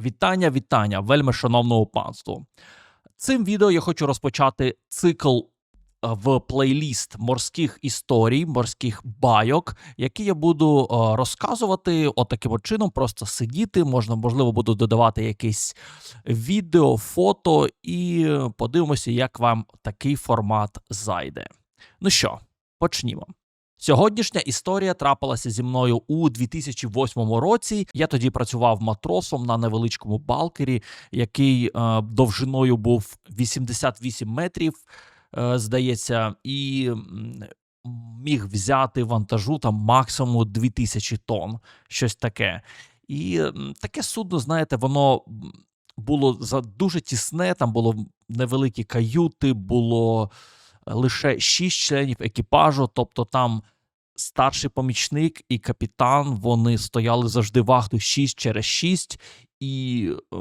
Вітання, вітання, вельми шановного панству. Цим відео я хочу розпочати цикл е, в плейліст морських історій, морських байок, які я буду е, розказувати отаким от чином, просто сидіти. Можна, можливо, буду додавати якесь відео, фото, і подивимося, як вам такий формат зайде. Ну що, почнімо. Сьогоднішня історія трапилася зі мною у 2008 році. Я тоді працював матросом на невеличкому балкері, який е, довжиною був 88 метрів, е, здається, і міг взяти вантажу там максимум 2000 тонн, щось таке. І таке судно, знаєте, воно було за дуже тісне, там було невеликі каюти, було лише шість членів екіпажу, тобто там старший помічник і капітан вони стояли завжди вахту 6 через 6, і е,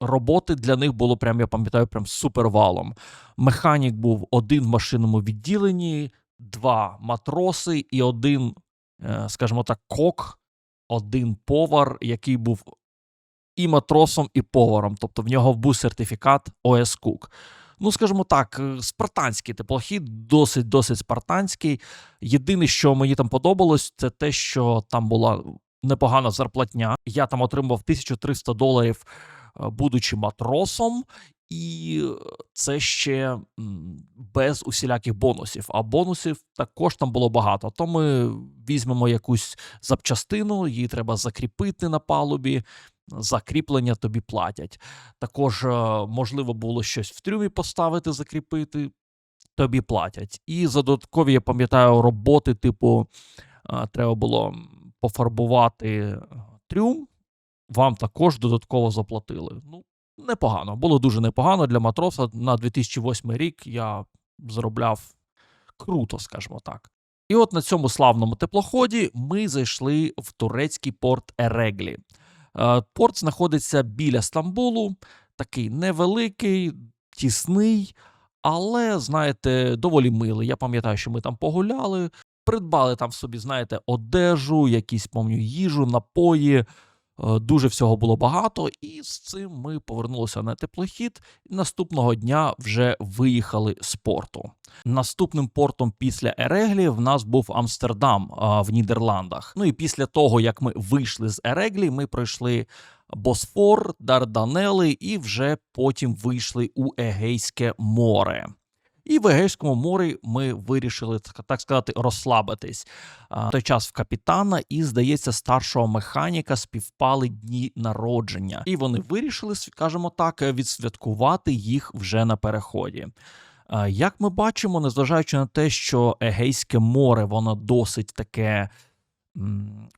роботи для них було прям, я пам'ятаю, прям супервалом. Механік був один в машинному відділенні, два матроси і один, е, скажімо так, кок, один повар, який був і матросом, і поваром. Тобто в нього був сертифікат ОС Кук. Ну, скажімо так, е, спартанський теплохід, досить досить спартанський. Єдине, що мені там подобалось, це те, що там була непогана зарплатня. Я там отримав 1300 доларів, е, будучи матросом, і це ще без усіляких бонусів. А бонусів також там було багато. То ми візьмемо якусь запчастину, її треба закріпити на палубі. Закріплення тобі платять. Також е, можливо було щось в трюмі поставити, закріпити, тобі платять. І за додаткові, я пам'ятаю, роботи, типу, е, треба було пофарбувати е, трюм, вам також додатково заплатили. Ну, непогано. Було дуже непогано для матроса. На 2008 рік я заробляв круто, скажімо так. І от на цьому славному теплоході ми зайшли в турецький порт Ереглі. Е, Порт знаходиться біля Стамбулу, такий невеликий, тісний, але, знаєте, доволі милий. Я пам'ятаю, що ми там погуляли, придбали там собі, знаєте, одежу, якісь помню, їжу, напої. Е, Дуже всього було багато, і з цим ми повернулися на теплохід. Наступного дня вже виїхали з порту. Наступним портом після Ереглі в нас був Амстердам в Нідерландах. Ну і після того, як ми вийшли з Ереглі, ми пройшли Босфор, Дарданели і вже потім вийшли у Егейське море. І в Егейському морі ми вирішили так сказати розслабитись. В той час в капітана і, здається, старшого механіка співпали дні народження, і вони вирішили, скажімо так, відсвяткувати їх вже на переході. Е, Як ми бачимо, незважаючи на те, що Егейське море воно досить таке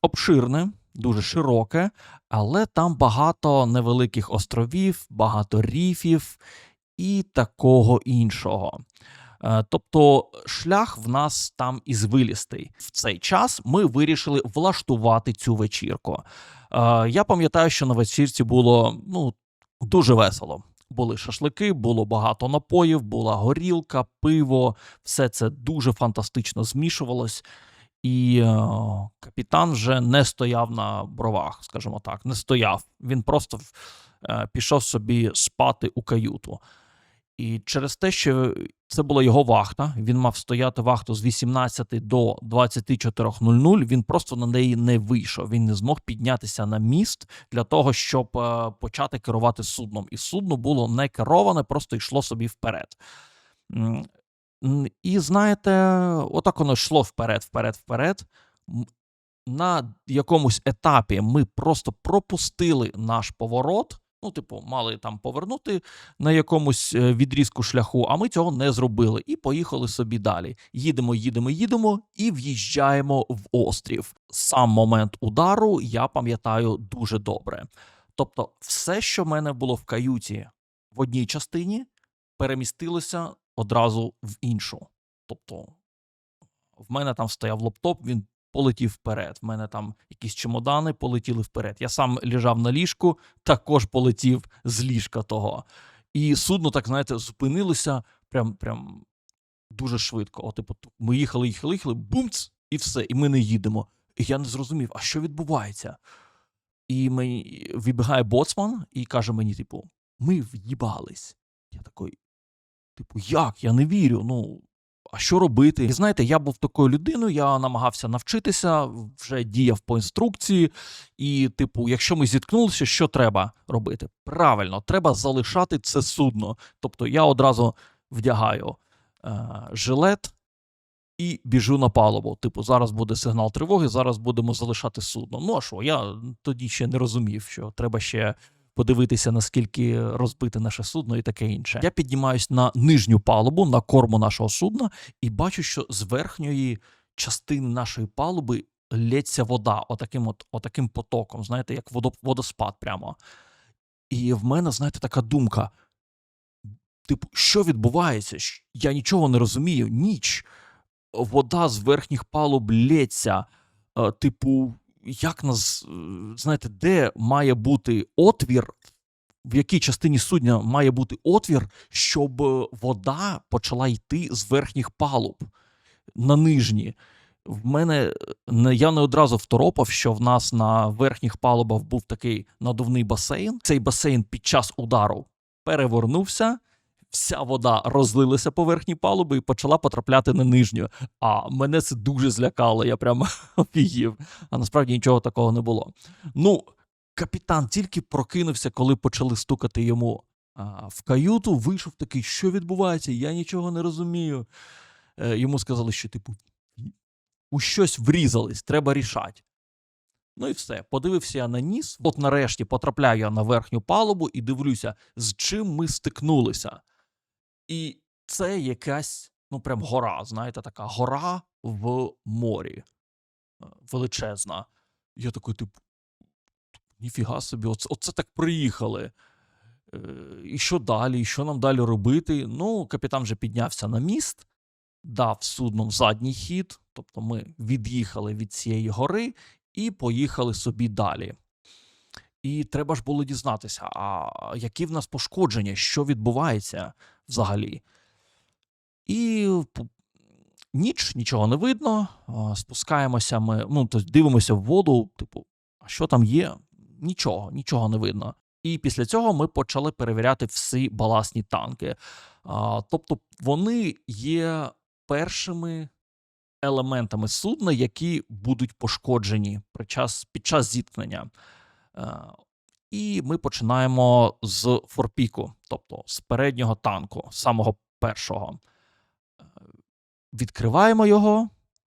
обширне, дуже широке, але там багато невеликих островів, багато ріфів і такого іншого. Е, Тобто шлях в нас там ізвилістий. В цей час ми вирішили влаштувати цю вечірку. Е, Я пам'ятаю, що на вечірці було ну, дуже весело. Були шашлики, було багато напоїв, була горілка, пиво, все це дуже фантастично змішувалось. І е, капітан вже не стояв на бровах, скажімо так, не стояв. Він просто пішов собі спати у каюту. І через те, що це була його вахта, він мав стояти вахту з 18 до 24.00, він просто на неї не вийшов. Він не змог піднятися на міст для того, щоб е, почати керувати судном. І судно було не кероване, просто йшло собі вперед. І знаєте, отак воно йшло вперед, вперед, вперед. На якомусь етапі ми просто пропустили наш поворот. Ну, типу, мали там повернути на якомусь е, відрізку шляху, а ми цього не зробили і поїхали собі далі. Їдемо, їдемо, їдемо і в'їжджаємо в острів. Сам момент удару я пам'ятаю дуже добре. Тобто, все, що в мене було в каюті в одній частині, перемістилося одразу в іншу. Тобто, в мене там стояв лаптоп, він полетів вперед. В мене там якісь чемодани полетіли вперед. Я сам лежав на ліжку, також полетів з ліжка того. І судно, так знаєте, зупинилося прям, прям дуже швидко. О, типу, ми їхали, їхали, їхали, бумц, і все, і ми не їдемо. І я не зрозумів, а що відбувається? І мені вибігає боцман і каже мені, типу, ми в'їбались. Я такий, типу, як? Я не вірю. Ну, а що робити? І знаєте, я був такою людиною, я намагався навчитися, вже діяв по інструкції. І, типу, якщо ми зіткнулися, що треба робити? Правильно, треба залишати це судно. Тобто я одразу вдягаю е, жилет і біжу на палубу. Типу, зараз буде сигнал тривоги, зараз будемо залишати судно. Ну а що? Я тоді ще не розумів, що треба ще подивитися, наскільки розбите наше судно і таке інше. Я піднімаюсь на нижню палубу, на корму нашого судна, і бачу, що з верхньої частини нашої палуби лється вода, отаким от, отаким потоком, знаєте, як водо, водоспад прямо. І в мене, знаєте, така думка: типу, що відбувається? Я нічого не розумію. Ніч, вода з верхніх палуб лється. Е, Типу, як нас, е, знаєте, де має бути отвір, в якій частині судна має бути отвір, щоб е, вода почала йти з верхніх палуб на нижні. В мене е, я не одразу второпав, що в нас на верхніх палубах був такий надувний басейн. Цей басейн під час удару перевернувся, вся вода розлилася по верхній палубі і почала потрапляти на нижню. А мене це дуже злякало, я прямо офігів. А насправді нічого такого не було. Ну, капітан тільки прокинувся, коли почали стукати йому а, в каюту, вийшов такий, що відбувається, я нічого не розумію. Е, йому сказали, що типу у щось врізались, треба рішати. Ну і все. Подивився я на ніс. От нарешті потрапляю я на верхню палубу і дивлюся, з чим ми стикнулися. І це якась, ну прям гора, знаєте, така гора в морі. е, Величезна. Я такий, типу, ніфіга собі, оце, оце так приїхали. Е, І що далі? І що нам далі робити? Ну, капітан вже піднявся на міст, дав судном задній хід, тобто ми від'їхали від цієї гори і поїхали собі далі. І треба ж було дізнатися, а які в нас пошкодження, що відбувається взагалі. І ніч, нічого не видно. Спускаємося ми, ну, тобто дивимося в воду, типу, а що там є? Нічого, нічого не видно. І після цього ми почали перевіряти всі баласні танки. Тобто вони є першими елементами судна, які будуть пошкоджені під час, під час зіткнення. Е, І ми починаємо з форпіку, тобто з переднього танку, самого першого. Е, Відкриваємо його,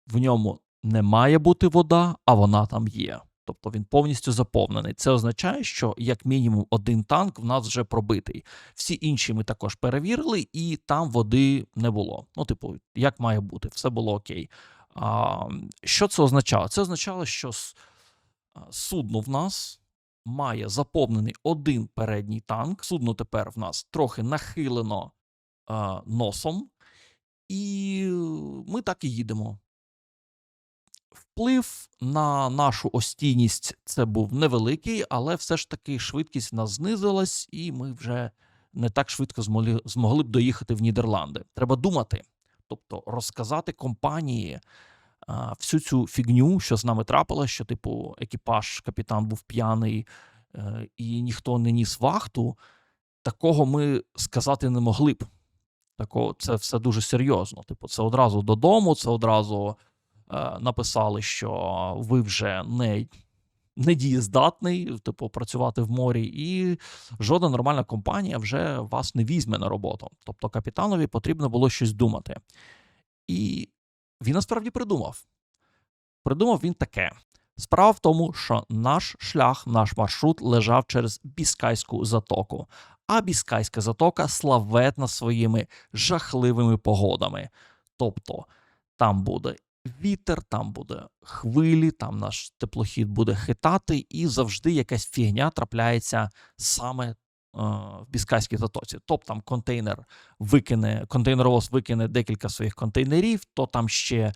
в ньому не має бути вода, а вона там є. Тобто він повністю заповнений. Це означає, що як мінімум один танк в нас вже пробитий. Всі інші ми також перевірили, і там води не було. Ну, типу, як має бути, все було окей. А, що це означало? Це означало, що судно в нас має заповнений один передній танк. Судно тепер в нас трохи нахилено а, носом, і ми так і їдемо. Вплив на нашу остійність це був невеликий, але все ж таки швидкість нас знизилась, і ми вже не так швидко змогли, змогли б доїхати в Нідерланди. Треба думати, тобто розказати компанії всю цю фігню, що з нами трапилось, що, типу, екіпаж, капітан був п'яний е, і ніхто не ніс вахту. Такого ми сказати не могли б. Такого, це все дуже серйозно. Типу, це одразу додому, це одразу е, написали, що ви вже не, не типу, працювати в морі, і жодна нормальна компанія вже вас не візьме на роботу. Тобто капітанові потрібно було щось думати. І він насправді придумав. Придумав він таке. Справа в тому, що наш шлях, наш маршрут лежав через Біскайську затоку, а Біскайська затока славетна своїми жахливими погодами. Тобто там буде вітер, там буде хвилі, там наш теплохід буде хитати, і завжди якась фігня трапляється саме в Біскайській затоці. Тобто там контейнер викине, контейнеровоз викине декілька своїх контейнерів, то там ще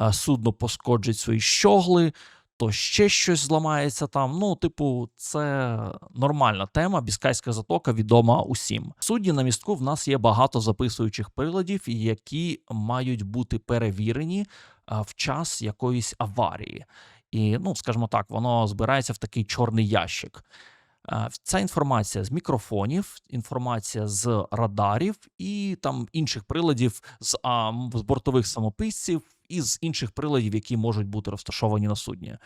е, судно пошкоджить свої щогли, то ще щось зламається там. Ну, типу, це нормальна тема. Біскайська затока відома усім. В судні на містку в нас є багато записуючих приладів, які мають бути перевірені в час якоїсь аварії. І, ну, скажімо так, воно збирається в такий чорний ящик. Е, Ця інформація з мікрофонів, інформація з радарів і там інших приладів з, а, з бортових самописців і з інших приладів, які можуть бути розташовані на судні.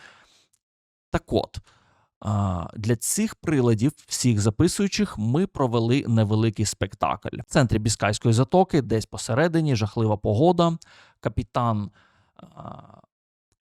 Так от, для цих приладів, всіх записуючих, ми провели невеликий спектакль. В центрі Біскайської затоки, десь посередині, жахлива погода. Капітан а,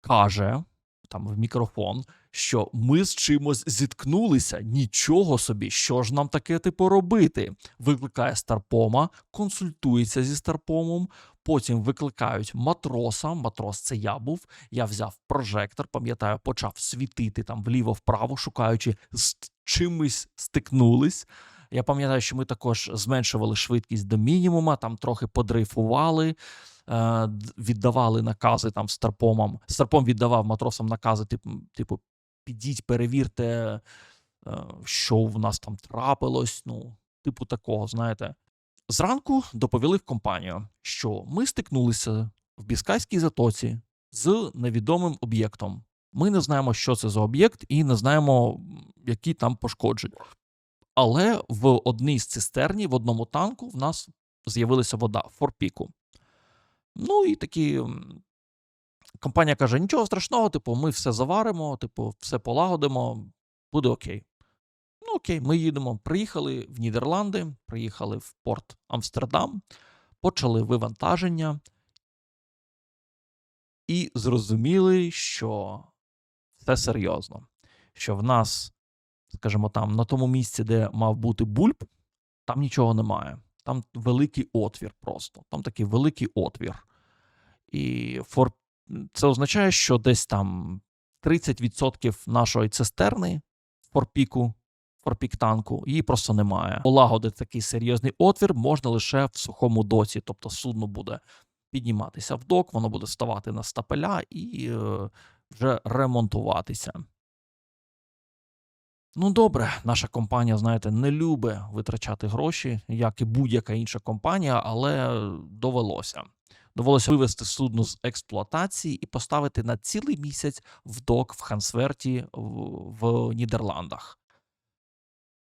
каже там в мікрофон, що ми з чимось зіткнулися. Нічого собі, що ж нам таке типу робити? Викликає Старпома, консультується зі Старпомом. Потім викликають матроса. Матрос це я був. Я взяв прожектор, пам'ятаю, почав світити там вліво-вправо, шукаючи з чимось стикнулись. Я пам'ятаю, що ми також зменшували швидкість до мінімума, там трохи подрейфували, е, віддавали накази там старпомам. Старпом віддавав матросам накази, типу, типу підіть, перевірте, е, що в нас там трапилось. Ну, типу такого, знаєте. Зранку доповіли в компанію, що ми стикнулися в Біскайській затоці з невідомим об'єктом. Ми не знаємо, що це за об'єкт, і не знаємо, які там пошкодження. Але в одній з цистерні, в одному танку, в нас з'явилася вода форпіку. Ну і такі. Компанія каже: нічого страшного, типу, ми все заваримо, типу, все полагодимо, буде окей. Ну, окей, ми їдемо. Приїхали в Нідерланди, приїхали в порт Амстердам, почали вивантаження і зрозуміли, що все серйозно. Що в нас, скажімо там, на тому місці, де мав бути бульб, там нічого немає. Там великий отвір просто. Там такий великий отвір. І. це означає, що десь там 30% нашої цистерни форпіку, форпік танку, її просто немає. Полагодити такий серйозний отвір можна лише в сухому доці, тобто судно буде підніматися в док, воно буде ставати на стапеля і е, вже ремонтуватися. Ну, добре, наша компанія, знаєте, не любить витрачати гроші, як і будь-яка інша компанія, але довелося. Довелося вивести судно з експлуатації і поставити на цілий місяць в док в Хансверті в, Нідерландах.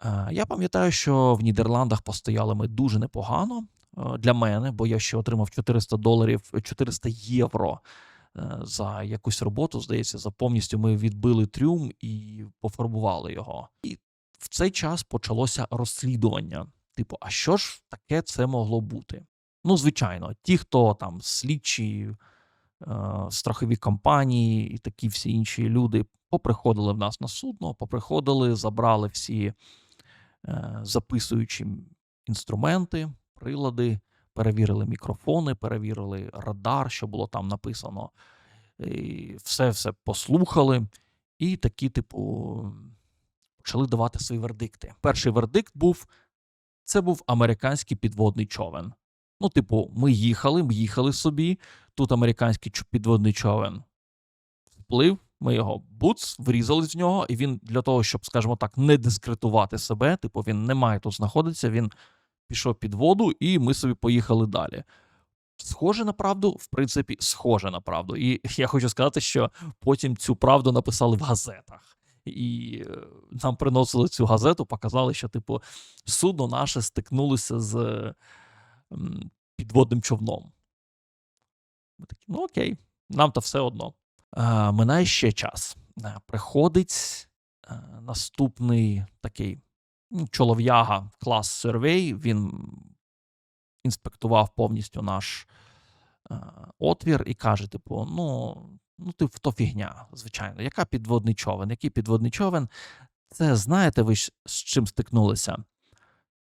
Е, Я пам'ятаю, що в Нідерландах постояли ми дуже непогано е, для мене, бо я ще отримав 400 доларів, 400 євро е, за якусь роботу. Здається, за повністю ми відбили трюм і пофарбували його. І в цей час почалося розслідування. Типу, а що ж таке це могло бути? Ну, звичайно, ті, хто там слідчі, е, страхові компанії і такі всі інші люди поприходили в нас на судно, поприходили, забрали всі е, записуючі інструменти, прилади, перевірили мікрофони, перевірили радар, що було там написано. Все все послухали, і такі, типу, почали давати свої вердикти. Перший вердикт був: це був американський підводний човен. Ну, типу, ми їхали, ми їхали собі. Тут американський підводний човен вплив, ми його буц, врізались в нього, і він для того, щоб, скажімо так, не дискредитувати себе, типу, він не має тут знаходитися, він пішов під воду, і ми собі поїхали далі. Схоже на правду, в принципі, схоже на правду. І я хочу сказати, що потім цю правду написали в газетах. І е, нам приносили цю газету, показали, що, типу, судно наше стикнулося з підводним човном. Ми такі, ну окей, нам то все одно. Минає ще час. Приходить наступний такий ну, чолов'яга клас сервей. Він інспектував повністю наш отвір і каже: типу, ну, ну, типу, то фігня, звичайно. Яка підводний човен? Який підводний човен? Це знаєте, ви з чим стикнулися?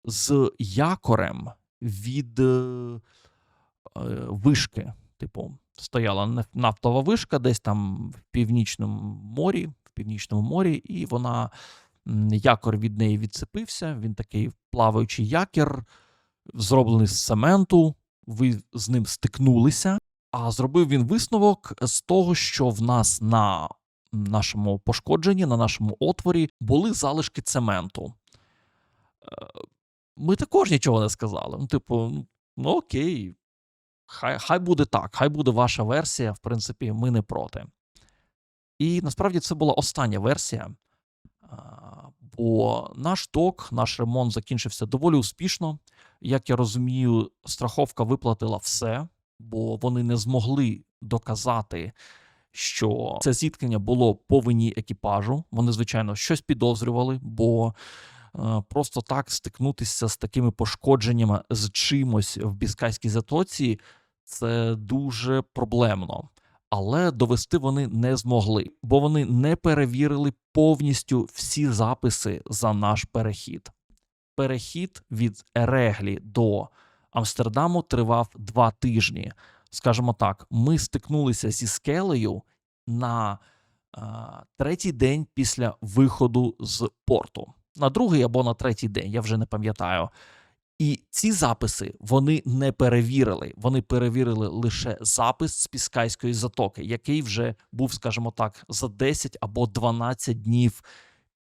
З якорем від е, е, вишки. Типу, стояла нафтова вишка десь там в північному морі, в північному морі, і вона якор від неї відцепився. Він такий плаваючий якір, зроблений з цементу. Ви з ним стикнулися. А зробив він висновок з того, що в нас на нашому пошкодженні, на нашому отворі були залишки цементу. Ми також нічого не сказали. Ну, типу, ну окей, хай, хай буде так, хай буде ваша версія, в принципі, ми не проти. І насправді це була остання версія. Бо наш док, наш ремонт закінчився доволі успішно. Як я розумію, страховка виплатила все, бо вони не змогли доказати, що це зіткнення було по вині екіпажу. Вони, звичайно, щось підозрювали, бо просто так стикнутися з такими пошкодженнями з чимось в Біскайській затоці це дуже проблемно. Але довести вони не змогли, бо вони не перевірили повністю всі записи за наш перехід. Перехід від Ереглі до Амстердаму тривав два тижні. Скажімо так, ми стикнулися зі скелею на а, третій день після виходу з порту. На другий або на третій день, я вже не пам'ятаю. І ці записи вони не перевірили. Вони перевірили лише запис з Піскайської затоки, який вже був, скажімо так, за 10 або 12 днів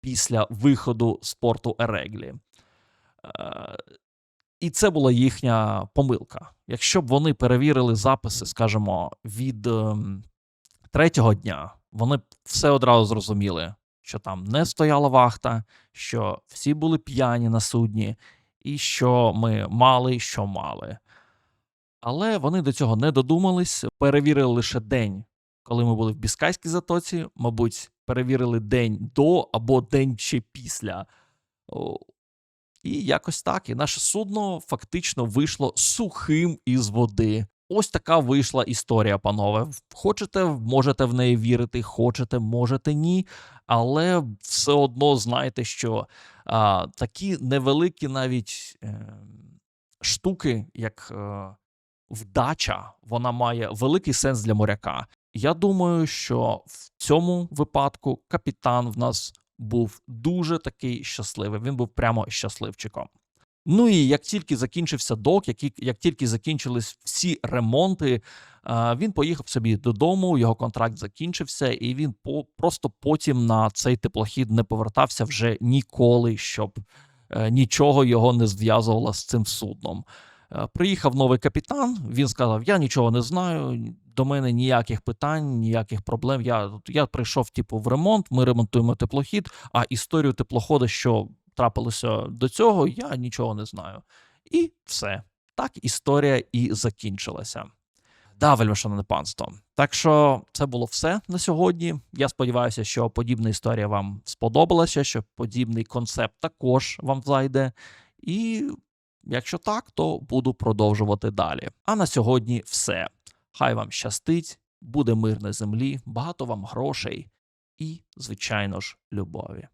після виходу з порту Ереглі. Е, і це була їхня помилка. Якщо б вони перевірили записи, скажімо, від ем, третього дня, вони все одразу зрозуміли, що там не стояла вахта, що всі були п'яні на судні, і що ми мали, що мали. Але вони до цього не додумались, перевірили лише день, коли ми були в Біскайській затоці, мабуть, перевірили день до або день ще після. І якось так. І наше судно фактично вийшло сухим із води. Ось така вийшла історія, панове. Хочете, можете в неї вірити, хочете, можете ні. Але все одно знайте, що а, такі невеликі навіть е, штуки, як е, вдача, вона має великий сенс для моряка. Я думаю, що в цьому випадку капітан в нас був дуже такий щасливий. Він був прямо щасливчиком. Ну і як тільки закінчився док, як, як тільки закінчились всі ремонти, він поїхав собі додому. Його контракт закінчився, і він по просто потім на цей теплохід не повертався вже ніколи, щоб е, нічого його не зв'язувало з цим судном. Е, Приїхав новий капітан. Він сказав: Я нічого не знаю. До мене ніяких питань, ніяких проблем. Я я прийшов, типу, в ремонт. Ми ремонтуємо теплохід. А історію теплохода, що трапилося до цього, я нічого не знаю. І все. Так історія і закінчилася. Да, вельмишановне панство. Так що це було все на сьогодні. Я сподіваюся, що подібна історія вам сподобалася, що подібний концепт також вам зайде. І якщо так, то буду продовжувати далі. А на сьогодні все. Хай вам щастить, буде мир на землі, багато вам грошей і, звичайно ж, любові.